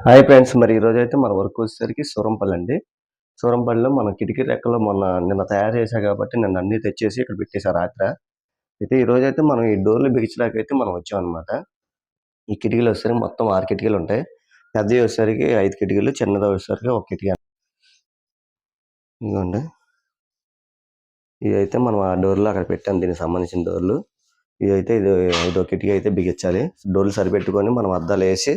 Hi friends మరి ఈరోజు అయితే మన వర్క్ వచ్చేసరికి సూరంపల్లి అండి. సూరంపల్లిలో మన కిటికీ రెక్కలు మొన్న నిన్న తయారు చేశా కాబట్టి నిన్న అన్ని తెచ్చేసి ఇక్కడ పెట్టేశారు రాత్రి. అయితే ఈ అయితే మనం ఈ డోర్లు బిగించడానికి అయితే మనం వచ్చామన్నమాట. ఈ కిటికీలు వచ్చేసరికి మొత్తం ఆరు కిటికీలు ఉంటాయి. పెద్దవి వచ్చేసరికి ఐదు కిటికీలు చిన్నది వచ్చేసరికి ఒక కిటికీ ఇదిగోండి. ఇవి అయితే మనం ఆ డోర్లు అక్కడ పెట్టాం దీనికి సంబంధించిన డోర్లు. ఇవి అయితే ఇది ఐదో కిటికీ అయితే బిగించాలి. డోర్లు సరిపెట్టుకొని మనం అద్దాలు వేసి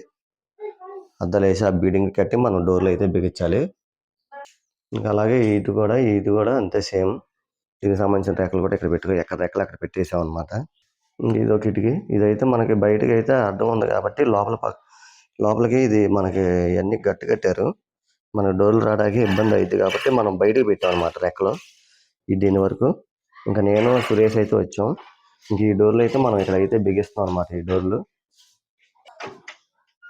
అద్దాలు వేసి ఆ బీడింగ్ కట్టి మనం డోర్లు అయితే బిగించాలి. ఇంకా అలాగే ఇటు కూడా ఇది కూడా అంతే సేమ్. దీనికి సంబంధించిన రెక్కలు కూడా ఇక్కడ పెట్టుకో ఎక్కడ రెక్కలు అక్కడ పెట్టేసాం అనమాట ఇది ఒక కిటికీ. ఇదైతే మనకి బయటకి అయితే అడ్డం ఉంది కాబట్టి లోపల పక్క లోపలికి ఇది మనకి ఇవన్నీ గట్టి కట్టారు. మన డోర్లు రావడానికి ఇబ్బంది అవుతుంది కాబట్టి మనం బయటకు పెట్టాం అనమాట రెక్కలు ఈ దీని వరకు. ఇంకా నేను సురేష్ అయితే వచ్చాం. ఇంక ఈ డోర్లు అయితే మనం ఇక్కడ అయితే బిగిస్తాం అనమాట ఈ డోర్లు.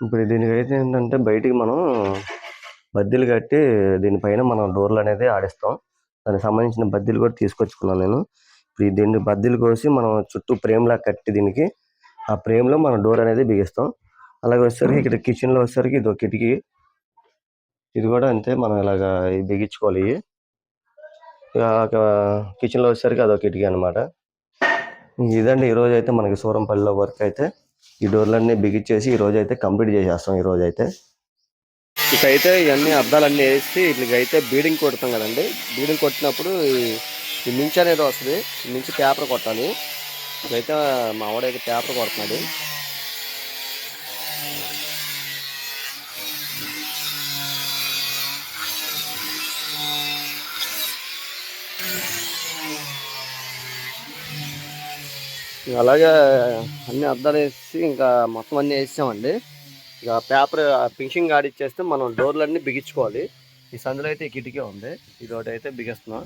ఇప్పుడు దీనికైతే ఏంటంటే బయటికి మనం బద్దీలు కట్టి దీనిపైన మనం డోర్లు అనేది ఆడిస్తాం. దానికి సంబంధించిన బద్దీలు కూడా తీసుకొచ్చుకున్నాను నేను. ఇప్పుడు దీన్ని బద్దీలు కోసి మనం చుట్టూ ఫ్రేమ్లా కట్టి దీనికి ఆ ఫ్రేమ్లో మనం డోర్ అనేది బిగిస్తాం. అలాగే వచ్చేసరికి ఇక్కడ కిచెన్లో వచ్చేసరికి ఇది ఒక కిటికీ. ఇది కూడా అంతే మనం ఇలాగా బిగించుకోవాలి. ఇవి. ఇక వచ్చేసరికి అదొక కిటికీ అన్నమాట. ఇదండి ఈ అయితే మనకి సూరంపల్లిలో వర్క్ అయితే. ఈ డోర్లన్నీ బిగించేసి ఈ రోజు అయితే కంప్లీట్ చేసేస్తాం ఈ రోజు అయితే ఇకైతే ఇవన్నీ అద్దాలన్నీ వేసి ఇట్లకైతే అయితే బీడింగ్ కొడతాం కదండి. బీడింగ్ కొట్టినప్పుడు ఈ- మించి అనేది వస్తుంది. మించి పేపర్ కొట్టాలి. ఇదైతే మా వాడైతే పేపర్ కొడుతున్నాడు. అలాగే అన్ని అద్దాలు వేసి ఇంకా మొత్తం అన్నీ వేసామండి. ఇక పేపర్ ఫినిషింగ్ ఆడిచ్చేస్తే మనం డోర్లన్నీ బిగించుకోవాలి. ఈ సందులో అయితే కిటికీ ఉంది. ఇది ఒకటి అయితే బిగిస్తున్నాం.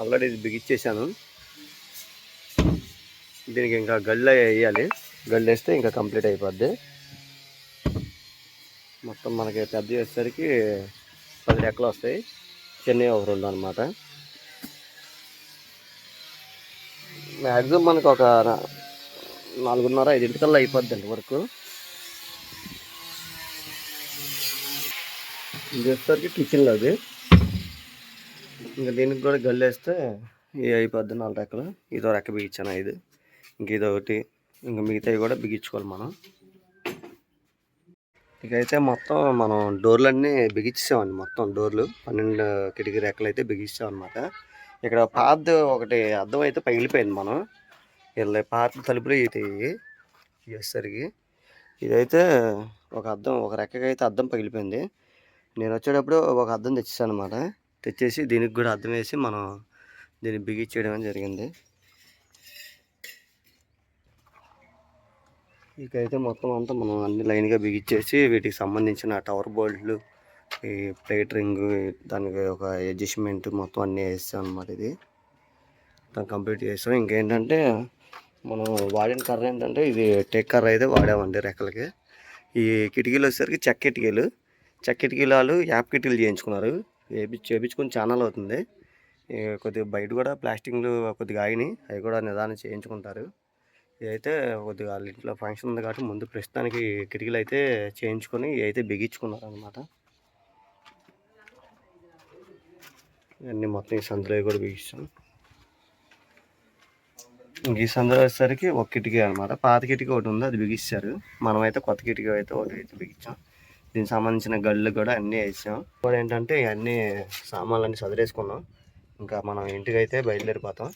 ఆల్రెడీ ఇది బిగించేసాను దీనికి ఇంకా గళ్ళు వేయాలి. గళ్ళు వేస్తే ఇంకా కంప్లీట్ అయిపోద్ది. మొత్తం మనకి పెద్ద వచ్చేసరికి పది రెక్కలు వస్తాయి. చిన్నవి ఒక రెండు అనమాట మ్యాక్సిమం మనకు ఒక నాలుగున్నర ఐదింటికల్లా అయిపోద్ది అండి వరకు. ఇది కిచెన్లో అది. ఇంకా దీనికి కూడా గల్లేస్తే ఇది అయిపోద్ది నాలుగు రెక్కలు. ఇదో రెక్క బిగించాను ఐదు. ఇంక ఇదొకటి ఇంకా మిగతావి కూడా బిగించుకోవాలి మనం. ఇకైతే మొత్తం మనం డోర్లన్నీ బిగించేసామండి మొత్తం డోర్లు. పన్నెండు కిటికీ రెక్కలు అయితే బిగించామన్నమాట ఇక్కడ పాత ఒకటి అద్దం అయితే పగిలిపోయింది మనం. ఇలా పాత తలుపులు అయితే వచ్చేసరికి ఇదైతే ఒక అద్దం ఒక రెక్కకి అయితే అద్దం పగిలిపోయింది. నేను వచ్చేటప్పుడు ఒక అద్దం తెచ్చేసాను అనమాట తెచ్చేసి దీనికి కూడా అద్దం వేసి మనం దీన్ని బిగించేయడం అనేది జరిగింది. ఇకైతే మొత్తం అంతా మనం అన్ని లైన్గా బిగించేసి వీటికి సంబంధించిన టవర్ బోల్ట్లు ఈ ప్లేట్ రింగ్ దానికి ఒక అడ్జస్ట్మెంట్ మొత్తం అన్నీ వేస్తాం అనమాట ఇది. దాన్ని కంప్లీట్ చేస్తాం. ఇంకేంటంటే మనం వాడిన కర్ర ఏంటంటే ఇది టెక్ కర్ర అయితే వాడామండి రెక్కలకి. ఈ కిటికీలు వచ్చేసరికి చెక్క కిటికీలు. చెక్క కిటికీలు వాళ్ళు యాప్ కిటికీలు చేయించుకున్నారు. వేపి చేయించుకుని ఛానల్ అవుతుంది. ఈ కొద్దిగా బయట కూడా ప్లాస్టింగ్లు కొద్దిగా ఆగినాయి. అవి కూడా నిదానం చేయించుకుంటారు. ఇదైతే కొద్దిగా వాళ్ళ ఇంట్లో ఫంక్షన్ ఉంది కాబట్టి ముందు ప్రస్తుతానికి కిటికీలు అయితే చేయించుకొని ఇవి అయితే బిగించుకున్నారు అనమాట ఇవన్నీ మొత్తం ఈ సందులో కూడా బిగిస్తాం ఇంక ఈ సందులో వచ్చేసరికి ఒక కిటికీ అనమాట పాత కిటికీ ఒకటి ఉంది అది బిగిస్తారు. మనమైతే కొత్త కిటికీ అయితే ఒకటి అయితే బిగించాం దీనికి సంబంధించిన గళ్ళు కూడా అన్నీ వేసాం. కూడా ఏంటంటే ఇవన్నీ సామాన్లన్నీ సదిరేసుకున్నాం. ఇంకా మనం ఇంటికి అయితే బయలుదేరిపోతాం.